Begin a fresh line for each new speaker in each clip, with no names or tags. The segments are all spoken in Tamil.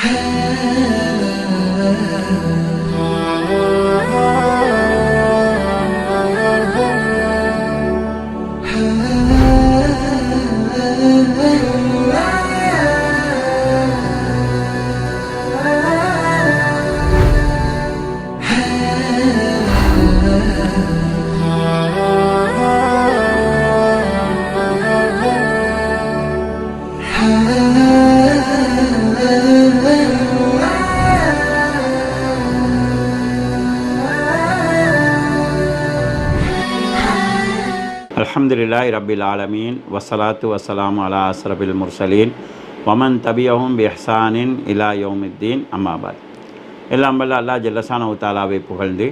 Hey. அல்ஹம்துலில்லாஹி ரபில் ஆலமீன் வசலாத்து வசலாம் அலா அஸ்ரபில் முர்சலீன் வமன் தபியஹும் பெஹ்சானின் இலா யோமுத்தீன் அம்மாபாத் எல்லாம் வல்ல அல்லாஹ் ஜல்லசான உத்தாலாவை புகழ்ந்து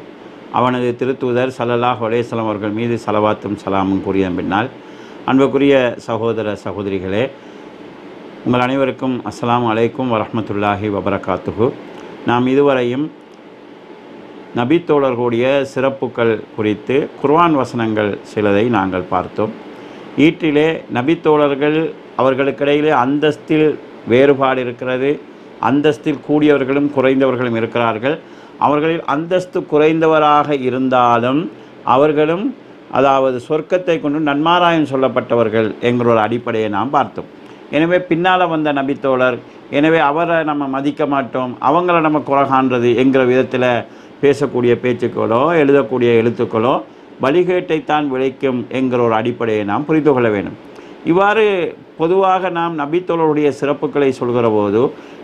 அவனது திருத்தூதர் சல்லல்லாஹ் ஒலேசலம் அவர்கள் மீது சலவாத்தும் சலாமும் கூறிய பின்னால் அன்புக்குரிய சகோதர சகோதரிகளே உங்கள் அனைவருக்கும் அஸ்லாம் அலைக்கும் வரமத்துல்லாஹி வபரகாத்துகு நாம் இதுவரையும் நபித்தோழர்களுடைய சிறப்புகள் குறித்து குர்வான் வசனங்கள் சிலதை நாங்கள் பார்த்தோம். ஈட்டிலே நபித்தோழர்கள் அவர்களுக்கிடையிலே அந்தஸ்தில் வேறுபாடு இருக்கிறது. அந்தஸ்தில் கூடியவர்களும் குறைந்தவர்களும் இருக்கிறார்கள். அவர்களில் அந்தஸ்து குறைந்தவராக இருந்தாலும் அவர்களும் அதாவது சொர்க்கத்தை கொண்டு நன்மாராயம் சொல்லப்பட்டவர்கள் என்கிற ஒரு அடிப்படையை நாம் பார்த்தோம். எனவே பின்னால் வந்த நபித்தோழர் எனவே அவரை நம்ம மதிக்க மாட்டோம் அவங்கள நம்ம குறை காண்றது என்கிற விதத்தில் பேசக்கூடிய பேச்சுக்களோ எழுதக்கூடிய எழுத்துக்களோ வழிகேட்டைத்தான் விளைக்கும் என்கிற ஒரு அடிப்படையை நாம் புரிந்து கொள்ள வேண்டும். இவ்வாறு பொதுவாக நாம் நபித்தோழருடைய சிறப்புகளை சொல்கிற போது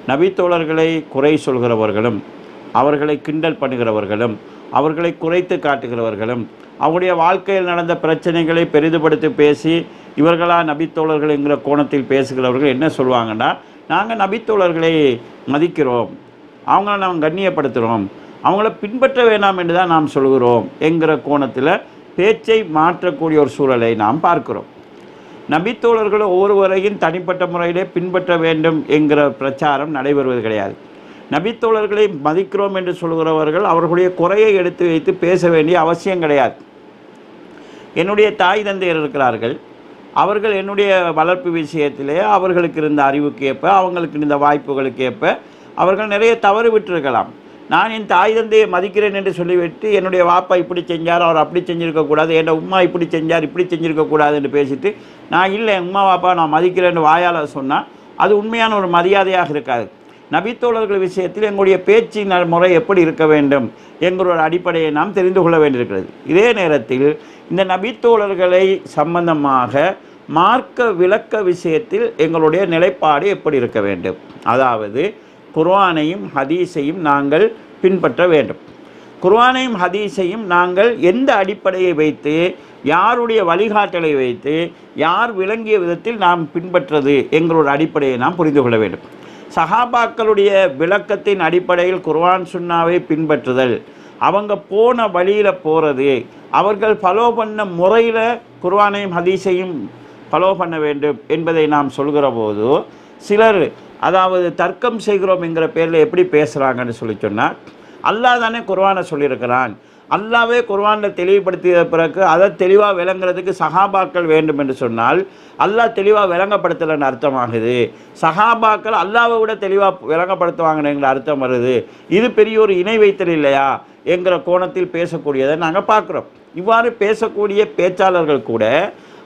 நபித்தோழர்களை குறை சொல்கிறவர்களும் அவர்களை கிண்டல் பண்ணுகிறவர்களும் அவர்களை குறைத்து காட்டுகிறவர்களும் அவருடைய வாழ்க்கையில் நடந்த பிரச்சனைகளை பெரிதுபடுத்தி பேசி இவர்களா நபித்தோழர்கள் என்கிற கோணத்தில் பேசுகிறவர்கள் என்ன சொல்லுவாங்கன்னா நாங்கள் நபித்தோழர்களை மதிக்கிறோம் அவங்கள நாம் கண்ணியப்படுத்துகிறோம் அவங்கள பின்பற்ற வேண்டாம் என்று தான் நாம் சொல்கிறோம் என்கிற கோணத்தில் பேச்சை மாற்றக்கூடிய ஒரு சூழலை நாம் பார்க்கிறோம். நபித்தோழர்கள் ஒவ்வொருவரையும் தனிப்பட்ட முறையிலே பின்பற்ற வேண்டும் என்கிற பிரச்சாரம் நடைபெறுவது கிடையாது. நபித்தோழர்களை மதிக்கிறோம் என்று சொல்கிறவர்கள் அவர்களுடைய குறையை எடுத்து வைத்து பேச வேண்டிய அவசியம் கிடையாது. என்னுடைய தாய் தந்தையர் இருக்கிறார்கள். அவர்கள் என்னுடைய வளர்ப்பு விஷயத்திலே அவர்களுக்கு இருந்த அறிவுக்கு ஏற்ப அவங்களுக்கு இருந்த வாய்ப்புகளுக்கு ஏற்ப அவர்கள் நிறைய தவறு விட்டிருக்கலாம். நான் என் தாய் தந்தையை மதிக்கிறேன் என்று சொல்லிவிட்டு என்னுடைய வாப்பா இப்படி செஞ்சார்? அவர் அப்படி செஞ்சுருக்கக்கூடாது என் உம்மா இப்படி செஞ்சார் இப்படி செஞ்சுருக்கக்கூடாது என்று பேசிட்டு நான் இல்லை உமா உம்மா வாப்பா நான் மதிக்கிறேன்னு வாயால் சொன்னால் அது உண்மையான ஒரு மரியாதையாக இருக்காது. நபித்தோழர்கள் விஷயத்தில் எங்களுடைய பேச்சின் முறை எப்படி இருக்க வேண்டும்? எங்களோட அடிப்படையை நாம் தெரிந்து கொள்ள வேண்டியிருக்கிறது. இதே நேரத்தில் இந்த நபித்தோழர்களை சம்பந்தமாக மார்க்க விளக்க விஷயத்தில் எங்களுடைய நிலைப்பாடு எப்படி இருக்க வேண்டும்? அதாவது குர்ஆனையும் ஹதீஸையும் நாங்கள் பின்பற்ற வேண்டும். குர்ஆனையும் ஹதீஸையும் நாங்கள் எந்த அடிப்படையை வைத்து யாருடைய வழிகாட்டலை வைத்து யார் விளங்கிய விதத்தில் நாம் பின்பற்றது எங்களோட அடிப்படையை நாம் புரிந்து கொள்ள வேண்டும். சஹாபாக்களுடைய விளக்கத்தின் அடிப்படையில் குர்ஆன் சுன்னாவை பின்பற்றுதல் அவங்க போன வழியில் போகிறது அவர்கள் ஃபாலோ பண்ண முறையில் குர்வானையும் ஹதீஸையும் ஃபாலோ பண்ண வேண்டும் என்பதை நாம் சொல்கிற போது சிலர் அதாவது தர்க்கம் செய்கிறோம் என்கிற பேரில் எப்படி பேசுகிறாங்கன்னு சொல்லி சொன்னால் அல்லாஹ் தானே குர்வானை சொல்லியிருக்கிறான். அல்லாவே குர்வானில் தெளிவுபடுத்திய பிறகு அதை தெளிவாக விளங்குறதுக்கு சஹாபாக்கள் வேண்டும் என்று சொன்னால் அல்லாஹ் தெளிவாக விளங்கப்படுத்தலைன்னு அர்த்தமாகுது. சஹாபாக்கள் அல்லாவை விட தெளிவாக விளங்கப்படுத்துவாங்கன்னு அர்த்தம் வருது. இது பெரிய ஒரு இணை வைத்தல் இல்லையா என்கிற கோணத்தில் பேசக்கூடியதை நாங்கள் பார்க்குறோம். இவ்வாறு பேசக்கூடிய பேச்சாளர்கள் கூட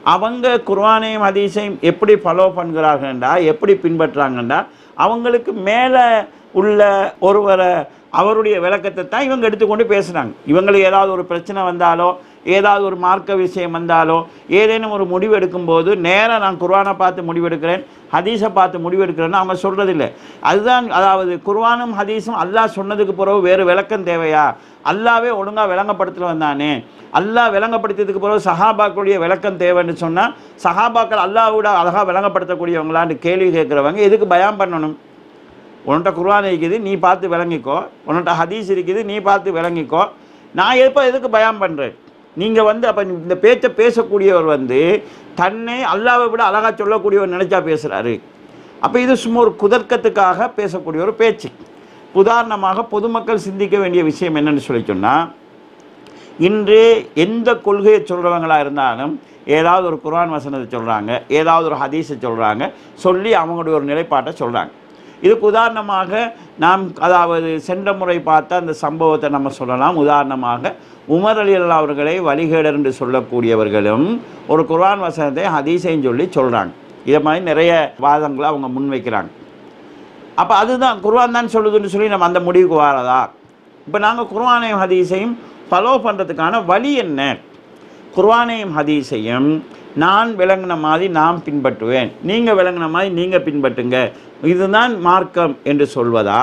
அவங்க குர்வானையும் ஹதீஸையும் எப்படி ஃபாலோ பண்ணுகிறார்கள்டா எப்படி பின்பற்றுறாங்கண்டா அவங்களுக்கு மேலே உள்ள ஒருவரை அவருடைய விளக்கத்தை தான் இவங்க எடுத்துக்கொண்டு பேசுகிறாங்க இவங்களுக்கு ஏதாவது ஒரு பிரச்சனை வந்தாலோ ஏதாவது ஒரு மார்க்க விஷயம் வந்தாலோ ஏதேனும் ஒரு முடிவு எடுக்கும்போது நேராக நான் குர்வானை பார்த்து முடிவெடுக்கிறேன் ஹதீஸை பார்த்து முடிவெடுக்கிறேன்னு அவங்க சொல்கிறதில்ல அதுதான் அதாவது குர்வானும் ஹதீஸும் அல்லாஹ் சொன்னதுக்கு பிறகு வேறு விளக்கம் தேவையா? அல்லாவே ஒழுங்காக விளங்கப்படுத்தல வந்தானே. அல்லாஹ் விளங்கப்படுத்தியதுக்கு பிறகு சஹாபாக்களுடைய விளக்கம் தேவைன்னு சொன்னால் சஹாபாக்கள் அல்லாவோட அழகாக விளங்கப்படுத்தக்கூடியவங்களான்னு கேள்வி கேட்குறவங்க எதுக்கு பயம் பண்ணணும்? உன்கிட்ட குர்வான் இருக்குது நீ பார்த்து விளங்கிக்கோ. உன்கிட்ட ஹதீஸ் இருக்குது நீ பார்த்து விளங்கிக்கோ. நான் எப்போ எதுக்கு பயம் பண்ணுறேன் நீங்கள் வந்து அப்போ இந்த பேச்சை பேசக்கூடியவர் வந்து தன்னை அல்லாவை விட அழகாக சொல்லக்கூடியவர் நினச்சா பேசுகிறாரு அப்போ இது சும்மா ஒரு குதர்க்கத்துக்காக பேசக்கூடிய ஒரு பேச்சு. உதாரணமாக பொதுமக்கள் சிந்திக்க வேண்டிய விஷயம் என்னென்னு சொல்லி சொன்னால் இன்று எந்த கொள்கையை சொல்கிறவங்களாக இருந்தாலும் ஏதாவது ஒரு குர்ஆன் வசனத்தை சொல்கிறாங்க ஏதாவது ஒரு ஹதீஸை சொல்கிறாங்க சொல்லி அவங்களுடைய ஒரு நிலைப்பாட்டை சொல்கிறாங்க இதுக்கு உதாரணமாக நாம் அதாவது சென்ற முறை பார்த்த அந்த சம்பவத்தை நம்ம சொல்லலாம். உதாரணமாக உமர் அலி அல்லா அவர்களை வழிகேடர் என்று சொல்லக்கூடியவர்களும் ஒரு குர்ஆன் வசனத்தை ஹதீஸையும் சொல்லி சொல்கிறாங்க இதை மாதிரி நிறைய வாதங்களை அவங்க முன்வைக்கிறாங்க. அப்போ அதுதான் குர்ஆன் தான் சொல்லுதுன்னு சொல்லி நம்ம அந்த முடிவுக்கு வாரதா? இப்போ நாங்கள் குர்ஆனையும் ஹதீஸையும் ஃபாலோ பண்ணுறதுக்கான வழி என்ன? குர்ஆனையும் ஹதீஸையும் நான் விளங்கின மாதிரி நான் பின்பற்றுவேன். நீங்கள் விளங்கின மாதிரி நீங்கள் பின்பற்றுங்க. இதுதான் மார்க்கம் என்று சொல்வதா?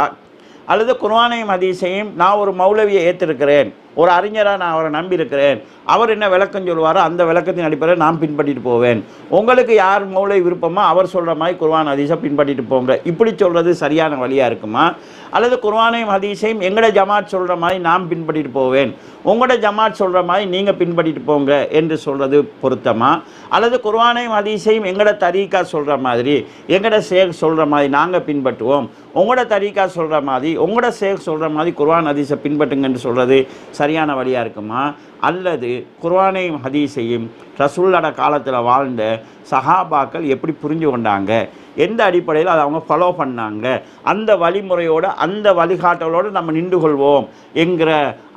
அல்லது குர்வானையும் அதிசையும் நான் ஒரு மௌலவியை ஏற்றிருக்கிறேன் ஒரு அறிஞராக நான் அவரை நம்பியிருக்கிறேன். அவர் என்ன விளக்கம் சொல்லுவாரோ அந்த விளக்கத்தின் அடிப்படையில் நான் பின்பற்றிட்டு போவேன். உங்களுக்கு யார் மௌலை விருப்பமோ அவர் சொல்கிற மாதிரி குர்வான் அதிசை பின்பற்றிட்டு போங்க. இப்படி சொல்கிறது சரியான வழியாக இருக்குமா? அல்லது குர்வானையும் ஹதீஸையும் எங்களோட ஜமாத் சொல்கிற மாதிரி நான் பின்பற்றிட்டு போவேன். உங்களோட ஜமாத் சொல்கிற மாதிரி நீங்கள் பின்பற்றிட்டு போங்க என்று சொல்கிறது பொருத்தமாக அல்லது குர்வானையும் ஹதீஸையும் எங்களோட தரீக்கா சொல்கிற மாதிரி எங்களோட சேக் சொல்கிற மாதிரி நாங்கள் பின்பற்றுவோம். உங்களோட தரீக்கா சொல்கிற மாதிரி உங்களோட சேக் சொல்கிற மாதிரி குர்வான் ஹதீஸை பின்பற்றுங்கன்னு சொல்கிறது சரியான வழியாக இருக்குமா? அல்லது குர்வானையும் ஹதீஸையும் ரசூல்லோட காலத்தில் வாழ்ந்த சஹாபாக்கள் எப்படி புரிஞ்சு கொண்டாங்க? எந்த அடிப்படையில் அதை அவங்க ஃபாலோ பண்ணாங்க? அந்த வழிமுறையோடு அந்த வழிகாட்டலோடு நம்ம நின்று கொள்வோம் என்கிற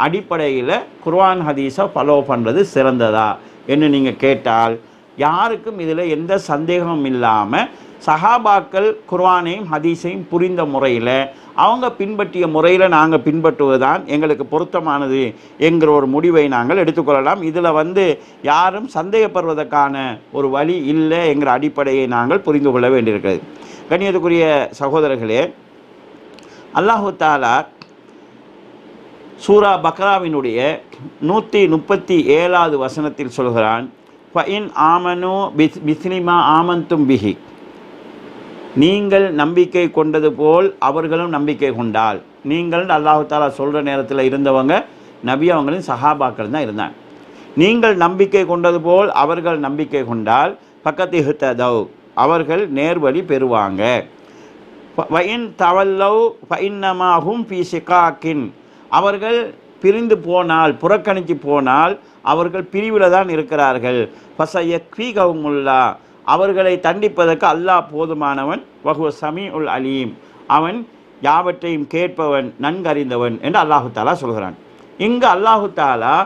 அடிப்படையில் குர்ஆன் ஹதீஸை ஃபாலோ பண்ணுறது சிறந்ததா? என்று நீங்கள் கேட்டால் யாருக்கும் இதில் எந்த சந்தேகமும் இல்லாமல் சஹாபாக்கள் குர்வானையும் ஹதீஸையும் புரிந்த முறையில் அவங்க பின்பற்றிய முறையில் நாங்கள் பின்பற்றுவது தான் எங்களுக்கு பொருத்தமானது என்கிற ஒரு முடிவை நாங்கள் எடுத்துக்கொள்ளலாம். இதில் வந்து யாரும் சந்தேகப்படுவதற்கான ஒரு வழி இல்லை என்கிற அடிப்படையை நாங்கள் புரிந்து கொள்ள வேண்டியிருக்கிறது. கண்ணியத்துக்குரிய சகோதரர்களே அல்லாஹு தாலா சூரா பக்ராவினுடைய நூற்றி முப்பத்தி ஏழாவது வசனத்தில் சொல்கிறான் ஃபஇன் ஆமனு பிஸ் பிஸ்னிமா ஆமந்தும் பிஹி நீங்கள் நம்பிக்கை கொண்டது போல் அவர்களும் நம்பிக்கை கொண்டால். நீங்கள் அல்லாஹு தாலா சொல்கிற நேரத்தில் இருந்தவங்க நபி அவங்களும் சஹாபாக்கள் தான் இருந்தாங்க. நீங்கள் நம்பிக்கை கொண்டது போல் அவர்கள் நம்பிக்கை கொண்டால் பக்கத்து ஹித்ததவ் அவர்கள் நேர்வழி பெறுவாங்க. வயின் தவல்லவ் ஃபைன்னமாகும் பி சிகாக்கின். அவர்கள் பிரிந்து போனால் புறக்கணித்து போனால் அவர்கள் பிரிவில் தான் இருக்கிறார்கள். ஃபசயக்ஃபீகவுமுல்லா அவர்களை தண்டிப்பதற்கு அல்லாஹ் போதுமானவன். வகுவ சமீ உல் அலீம். அவன் யாவற்றையும் கேட்பவன் நன்கறிந்தவன் என்று அல்லாஹு தாலா சொல்கிறான். இங்கு அல்லாஹு தாலா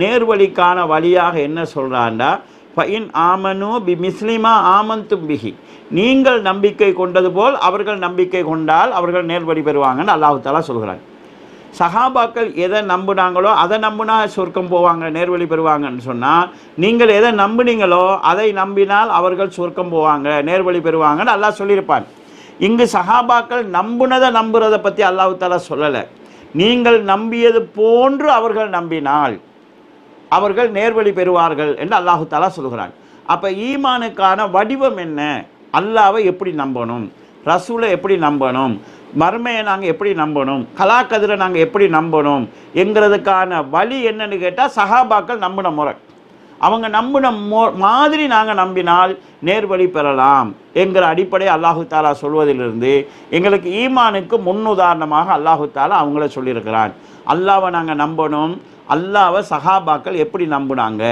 நேர்வழிக்கான வழியாக என்ன சொல்கிறான்டா பயின் ஆமனு பி மிஸ்லிமா ஆமந்தும் பிஹி. நீங்கள் நம்பிக்கை கொண்டது போல் அவர்கள் நம்பிக்கை கொண்டால் அவர்கள் நேர்வழி பெறுவாங்கன்னு அல்லாஹு தாலா சொல்கிறான். சஹாபாக்கள் எதை நம்புனாங்களோ அதை நம்பினா சொர்க்கம் போவாங்க நேர்வழி பெறுவாங்கன்னு சொன்னால் நீங்கள் எதை நம்புனீங்களோ அதை நம்பினால் அவர்கள் சொர்க்கம் போவாங்க நேர்வழி பெறுவாங்கன்னு அல்லாஹ் சொல்லியிருப்பான். இங்கு சஹாபாக்கள் நம்புனதை நம்புறதை பற்றி அல்லாஹு தாலா சொல்லலை. நீங்கள் நம்பியது போன்று அவர்கள் நம்பினால் அவர்கள் நேர்வழி பெறுவார்கள் என்று அல்லாஹு தாலா சொல்கிறான். அப்போ ஈமானுக்கான வடிவம் என்ன? அல்லாவை எப்படி நம்பணும்? ரசூலை எப்படி நம்பணும்? மர்மையை நாங்கள் எப்படி நம்பணும்? கலாக்கதிரை நாங்கள் எப்படி நம்பணும்? எங்கிறதுக்கான வழி என்னன்னு கேட்டால் சஹாபாக்கள் நம்பின முறை. அவங்க நம்பின மோ மாதிரி நாங்கள் நம்பினால் நேர்வழி பெறலாம் என்கிற அடிப்படை அல்லாஹு தாலா சொல்வதிலிருந்து எங்களுக்கு ஈமானுக்கு முன்னுதாரணமாக அல்லாஹு தாலா அவங்கள சொல்லியிருக்கிறான். அல்லாவை நாங்கள் நம்பணும் அல்லாவை சஹாபாக்கள் எப்படி நம்பினாங்க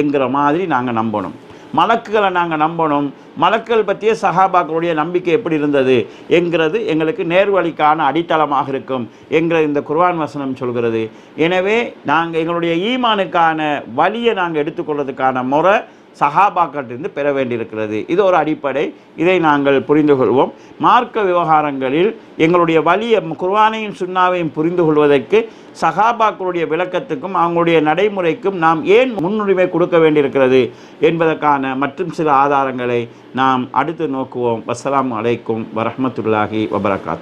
என்கிற மாதிரி நாங்கள் நம்பணும். மலக்குகளை நாங்கள் நம்பணும். மலக்குகள் பற்றிய சஹாபாக்களுடைய நம்பிக்கை எப்படி இருந்தது? என்கிறது எங்களுக்கு நேர்வழிக்கான அடித்தளமாக இருக்கும் என்கிற இந்த குர்வான் வசனம் சொல்கிறது. எனவே நாங்கள் எங்களுடைய ஈமானுக்கான வழியை நாங்கள் எடுத்துக்கொள்வதற்கான முறை சஹாபாக்கிலிருந்து பெற வேண்டியிருக்கிறது. இது ஒரு அடிப்படை. இதை நாங்கள் புரிந்து கொள்வோம். மார்க்க விவகாரங்களில் எங்களுடைய வழியை குர்வானையும் சுன்னாவையும் புரிந்து கொள்வதற்கு சஹாபாக்களுடைய விளக்கத்துக்கும் அவங்களுடைய நடைமுறைக்கும் நாம் ஏன் முன்னுரிமை கொடுக்க வேண்டியிருக்கிறது என்பதற்கான மற்றும் சில ஆதாரங்களை நாம் அடுத்து நோக்குவோம். வஸ்ஸலாமு அலைக்கும் வரமத்துல்லாஹி வபரகாத்.